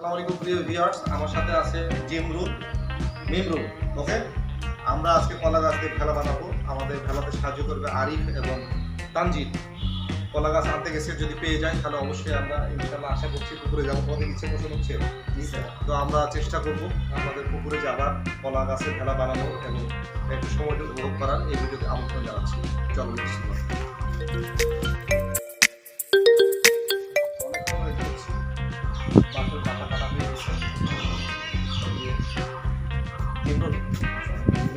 আসসালামু আলাইকুম প্রিয় ভিউয়ার্স আমার সাথে আছে জিমরুল মিমরুল ওকে? আমরা আজকে কলা গাছ দিয়ে ভেলা বানাবো। আমাদের ভেলাতে সাহায্য করবে আরিফ এবং তানজিদ। কলা গাছ আনতে গেছে যদি পেয়ে যাই তাহলে অবশ্যই আমরা ইনশাল্লাহ আশা করছি পুকুরে যাব। তোমাদের ইচ্ছে পোষণ হচ্ছে? তো আমরা চেষ্টা করব আমাদের পুকুরে যাবার কলা গাছের ভেলা বানানোর এবং একটু সময়টা উপভোগ করার। এই ভিডিওতে আমন্ত্রণ জানাচ্ছি। চলো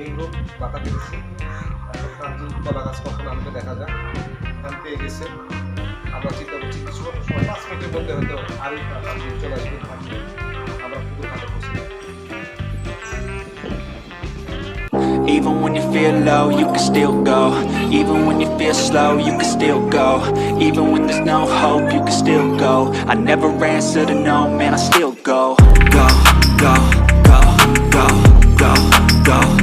মেনরোড পাতা পেয়েছে কলা গাছ কখন আমাকে দেখা যায় এখান পেয়ে গেছে আমরা চিন্তা করছি কিছু পাঁচ মিনিটের মধ্যে হয়তো আরিফ আর চলে আসবে আমরা পুকুর ঘাটে পৌঁছে Even when you feel low, you can still go. Even when you feel slow, you can still go. Even when there's no hope, you can still go. I never answer to no, man, I still go, go, go, go, go, go, go,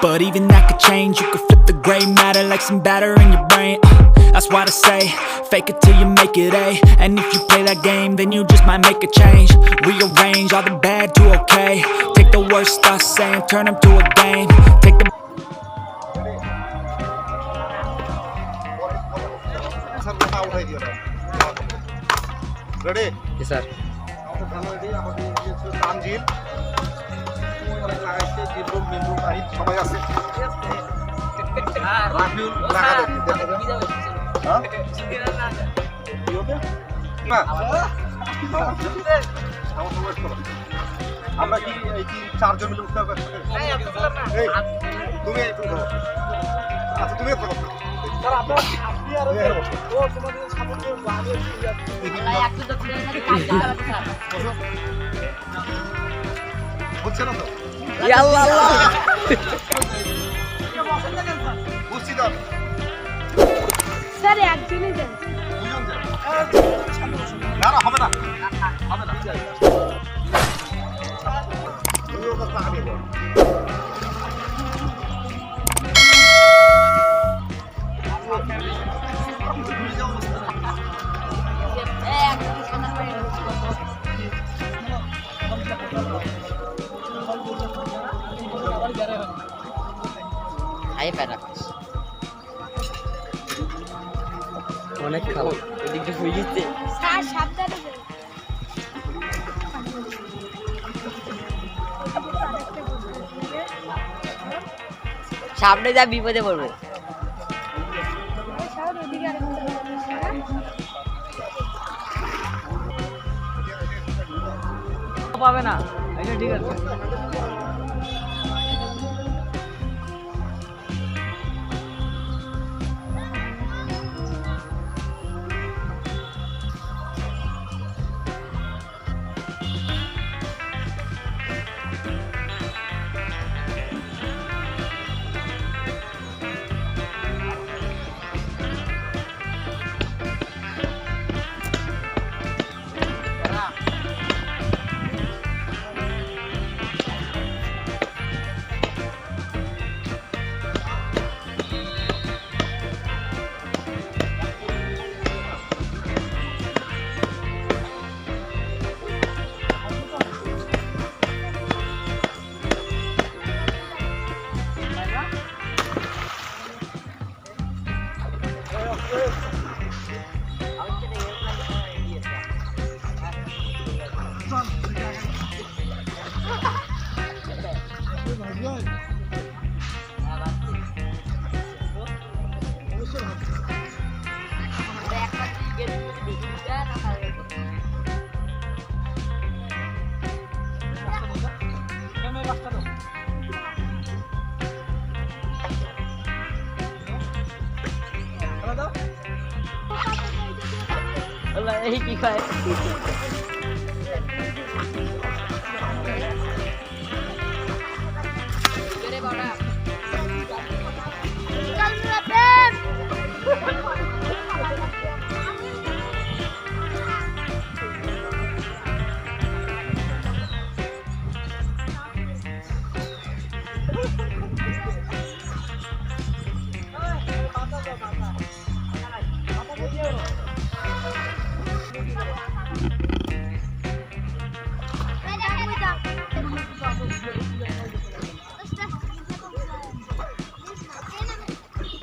but even that could change. You could flip the gray matter like some batter in your brain. Uh, That's why they say, fake it till you make it A. And if you play that game, then you just might make a change. Rearrange all the bad to okay. Take the worst thoughts saying, turn them to a game. Take the ready G sir আমাদের ভালো ready আমাদের ইয়ে ছিল তানজিল অনেক সবাই আছে। হ্যাঁ? আমরা কি এই চারজন মিলে উঠতে হবে তুমি আচ্ছা তুমি করো আপনার হচ্ছে না তো? আল্লাহ আল্লাহ। বুঝছি তো। স্যার একজনই দেন না হবে না। হবে না হাই প্যারাক্স অনেক খাব। এদিকে হয়ে গেছে স্যার সাবধানে সামনে যা বিপদে পড়বে। পাবে না। ঠিক আছে। Olha aí que vai.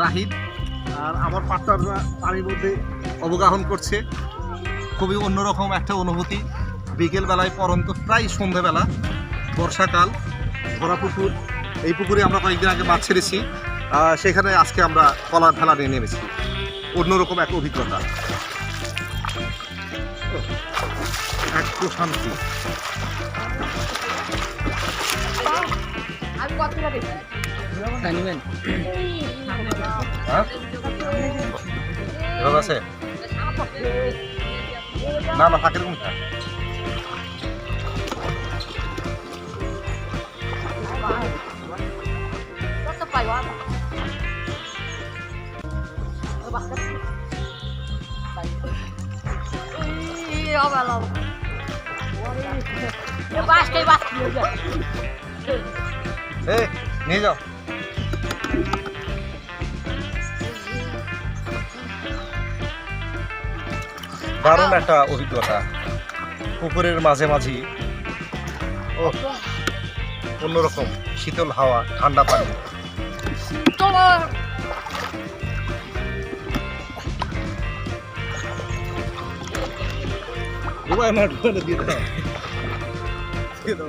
Nahid, আর আমার পার্টনাররা পানির মধ্যে অবগাহন করছে। খুবই অন্যরকম একটা অনুভূতি। বিকেল বেলায় পরন্ত প্রায় সন্ধেবেলা, বর্ষাকাল ভরা পুকুর এই পুকুরে আমরা কয়েকদিন আগে মাছ ছেড়েছি। সেখানে আজকে আমরা কলার ভেলা নিয়ে নেমেছি। অন্যরকম এক অভিজ্ঞতা। এক প্রশান্তি। হ্যাঁ এভাবে আছে না না থাকের কোনটা এই নিয়ে যাও দারুণ একটা অভিজ্ঞতা। পুকুরের মাঝে মাঝি ও অন্যরকম শীতল হাওয়া ঠান্ডা পানি। দিয়ে দাও। দিয়ে দাও।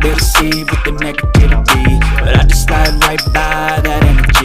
better see with the negativity. But I just slide right by that energy.